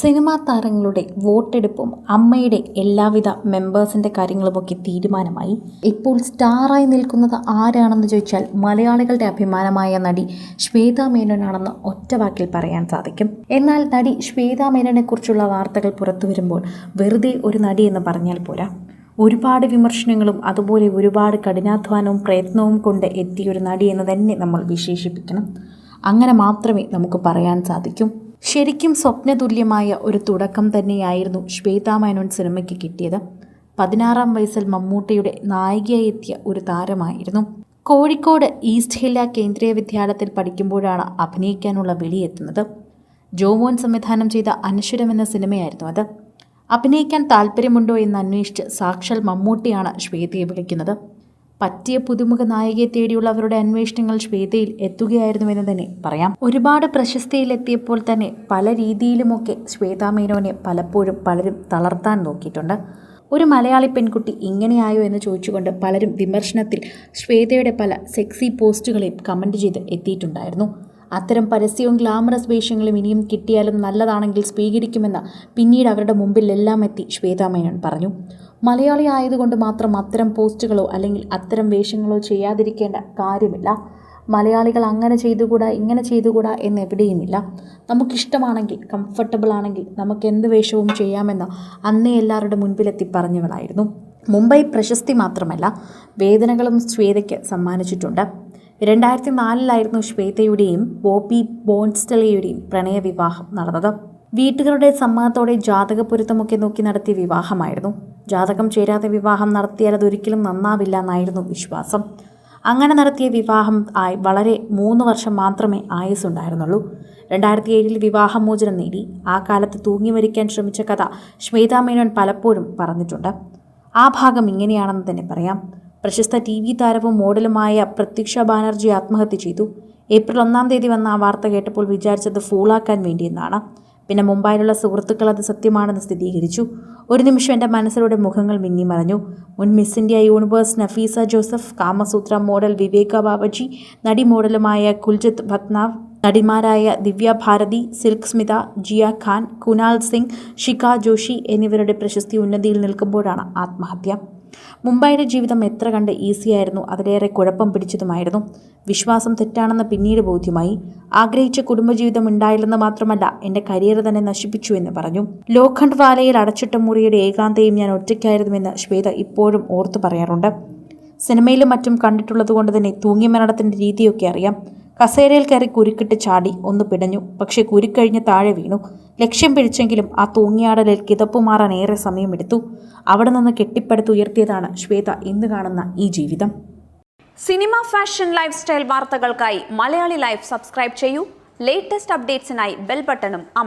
Cinema താരങ്ങളുടെ വോട്ടെടുപ്പും അമ്മയുടെ എല്ലാവിധ മെമ്പേഴ്സിന്റെ കാര്യങ്ങളുമൊക്കെ തീരുമാനമായി. ഇപ്പോൾ സ്റ്റാറായി നിൽക്കുന്നത് ആരാണെന്ന് ചോദിച്ചാൽ മലയാളികളുടെ അഭിമാനമായ നടി ശ്വേത മേനോനാണെന്ന് ഒറ്റ വാക്കിൽ പറയാൻ സാധിക്കും. എന്നാൽ നടി ശ്വേത മേനോനെക്കുറിച്ചുള്ള വാർത്തകൾ പുറത്തു വരുമ്പോൾ വെറുതെ ഒരു നടി എന്ന് പറഞ്ഞാൽ പോരാ. ഒരുപാട് വിമർശനങ്ങളും അതുപോലെ ഒരുപാട് കഠിനാധ്വാനവും പ്രയത്നവും കൊണ്ട് എത്തിയൊരു നടി എന്ന് തന്നെ നമ്മൾ വിശേഷിപ്പിക്കണം. അങ്ങനെ മാത്രമേ നമുക്ക് പറയാൻ സാധിക്കും. ശരിക്കും സ്വപ്നതുല്യമായ ഒരു തുടക്കം തന്നെയായിരുന്നു ശ്വേതാ മേനോൻ സിനിമയ്ക്ക് കിട്ടിയത്. പതിനാറാം വയസ്സിൽ മമ്മൂട്ടിയുടെ നായികയായി എത്തിയ ഒരു താരമായിരുന്നു. കോഴിക്കോട് ഈസ്റ്റ് ഹില്ല കേന്ദ്രീയ വിദ്യാലയത്തിൽ പഠിക്കുമ്പോഴാണ് അഭിനയിക്കാനുള്ള വിളിയെത്തുന്നത്. ജോമോൻ സംവിധാനം ചെയ്ത അനശ്വരം എന്ന സിനിമയായിരുന്നു അത്. അഭിനയിക്കാൻ താല്പര്യമുണ്ടോ എന്ന് അന്വേഷിച്ച് സാക്ഷൽ മമ്മൂട്ടിയാണ് ശ്വേതയെ വിളിക്കുന്നത്. പറ്റിയ പുതുമുഖ നായികയെ തേടിയുള്ള അവരുടെ അന്വേഷണങ്ങൾ ശ്വേതയിൽ എത്തുകയായിരുന്നുവെന്ന് തന്നെ പറയാം. ഒരുപാട് പ്രശസ്തിയിലെത്തിയപ്പോൾ തന്നെ പല രീതിയിലുമൊക്കെ ശ്വേതാ മേനോനെ പലപ്പോഴും പലരും തളർത്താൻ നോക്കിയിട്ടുണ്ട്. ഒരു മലയാളി പെൺകുട്ടി ഇങ്ങനെയായോ എന്ന് ചോദിച്ചുകൊണ്ട് പലരും വിമർശനത്തിൽ ശ്വേതയുടെ പല സെക്സി പോസ്റ്റുകളെയും കമന്റ് ചെയ്ത് എത്തിയിട്ടുണ്ടായിരുന്നു. അത്തരം പരസ്യവും ഗ്ലാമറസ് വേഷങ്ങളും ഇനിയും കിട്ടിയാലും നല്ലതാണെങ്കിൽ സ്വീകരിക്കുമെന്ന് പിന്നീട് അവരുടെ മുമ്പിൽ എല്ലാം എത്തി ശ്വേതാ മേനോൻ പറഞ്ഞു. മലയാളി ആയതുകൊണ്ട് മാത്രം അത്തരം പോസ്റ്റുകളോ അല്ലെങ്കിൽ അത്തരം വേഷങ്ങളോ ചെയ്യാതിരിക്കേണ്ട കാര്യമില്ല. മലയാളികൾ അങ്ങനെ ചെയ്തുകൂടാ ഇങ്ങനെ ചെയ്തുകൂടാ എന്ന് എവിടെയുമില്ല. നമുക്കിഷ്ടമാണെങ്കിൽ കംഫർട്ടബിൾ ആണെങ്കിൽ നമുക്ക് എന്ത് വേഷവും ചെയ്യാമെന്ന് അന്നേ എല്ലാവരുടെ മുൻപിലെത്തി പറഞ്ഞവളായിരുന്നു. മുംബൈ പ്രശസ്തി മാത്രമല്ല വേദനകളും ശ്വേതയ്ക്ക് സമ്മാനിച്ചിട്ടുണ്ട്. രണ്ടായിരത്തി നാലിലായിരുന്നു ശ്വേതയുടെയും ബോബി ബോൺസ്റ്റലയുടെയും പ്രണയവിവാഹം നടന്നത്. വീട്ടുകാരുടെ സമ്മതത്തോടെ ജാതക പൊരുത്തമൊക്കെ നോക്കി നടത്തിയ വിവാഹമായിരുന്നു. ജാതകം ചേരാതെ വിവാഹം നടത്തിയാൽ അതൊരിക്കലും നന്നാവില്ല എന്നായിരുന്നു വിശ്വാസം. അങ്ങനെ നടത്തിയ വിവാഹം ആയി വളരെ മൂന്ന് വർഷം മാത്രമേ ആയുസ്സുണ്ടായിരുന്നുള്ളൂ. രണ്ടായിരത്തി ഏഴിൽ വിവാഹമോചനം നേടി. ആ കാലത്ത് തൂങ്ങി മരിക്കാൻ ശ്രമിച്ച കഥ ശ്വേതാ മേനോൻ പലപ്പോഴും പറഞ്ഞിട്ടുണ്ട്. ആ ഭാഗം ഇങ്ങനെയാണെന്ന് തന്നെ പറയാം. പ്രശസ്ത ടി വി താരവും മോഡലുമായ പ്രത്യക്ഷ ബാനർജി ആത്മഹത്യ ചെയ്തു. ഏപ്രിൽ ഒന്നാം തീയതി വന്ന ആ വാർത്ത കേട്ടപ്പോൾ വിചാരിച്ചത് ഫൂളാക്കാൻ വേണ്ടിയെന്നാണ്. പിന്നെ മുംബൈയിലുള്ള സുഹൃത്തുക്കൾ അത് സത്യമാണെന്ന് സ്ഥിരീകരിച്ചു. ഒരു നിമിഷം എന്റെ മനസ്സിലൂടെ മുഖങ്ങൾ മിന്നി മറഞ്ഞു. മുൻ Miss India Universe Nafisa Joseph Kamasutra model Viveka Babaji നടി മോഡലുമായ കുൽജിത്ത് ഭത്നാവ് നടിമാരായ ദിവ്യ ഭാരതി സിൽക്ക് സ്മിത ജിയ ഖാൻ കുനാൽ സിംഗ് ഷിഖ ജോഷി എന്നിവരുടെ പ്രശസ്തി ഉന്നതിയിൽ നിൽക്കുമ്പോഴാണ് ആത്മഹത്യ. മുംബൈയുടെ ജീവിതം എത്ര കണ്ട് ഈസിയായിരുന്നു അതിലേറെ കുഴപ്പം പിടിച്ചതുമായിരുന്നു. വിശ്വാസം തെറ്റാണെന്ന് പിന്നീട് ബോധ്യമായി. ആഗ്രഹിച്ച കുടുംബജീവിതം ഉണ്ടായില്ലെന്ന് മാത്രമല്ല എന്റെ കരിയർ തന്നെ നശിപ്പിച്ചു എന്ന് പറഞ്ഞു. ലോഖണ്ഡ് വാലയിൽ അടച്ചിട്ട മുറിയുടെ ഏകാന്തയും ഞാൻ ഒറ്റയ്ക്കായിരുന്നുവെന്ന് ശ്വേത ഇപ്പോഴും ഓർത്തു പറയാറുണ്ട്. സിനിമയിലും മറ്റും കണ്ടിട്ടുള്ളത് കൊണ്ട് തന്നെ തൂങ്ങിമരണത്തിന്റെ രീതിയൊക്കെ അറിയാം. കസേരയിൽ കയറി കുരുക്കിട്ട് ചാടി ഒന്ന് പിടഞ്ഞു. പക്ഷേ കുരുക്കഴിഞ്ഞ് താഴെ വീണു. ലക്ഷ്യം പിടിച്ചെങ്കിലും ആ തൂങ്ങിയാടലിൽ കിതപ്പുമാറാൻ ഏറെ സമയമെടുത്തു. അവിടെ നിന്ന് കെട്ടിപ്പടുത്തുയർത്തിയതാണ് ശ്വേത ഇന്ന് കാണുന്ന ഈ ജീവിതം. സിനിമ ഫാഷൻ ലൈഫ് സ്റ്റൈൽ വാർത്തകൾക്കായി മലയാളി ലൈഫ് സബ്സ്ക്രൈബ് ചെയ്യൂ. ലേറ്റസ്റ്റ് അപ്ഡേറ്റ്സിനായി ബെൽ ബട്ടണും അമർ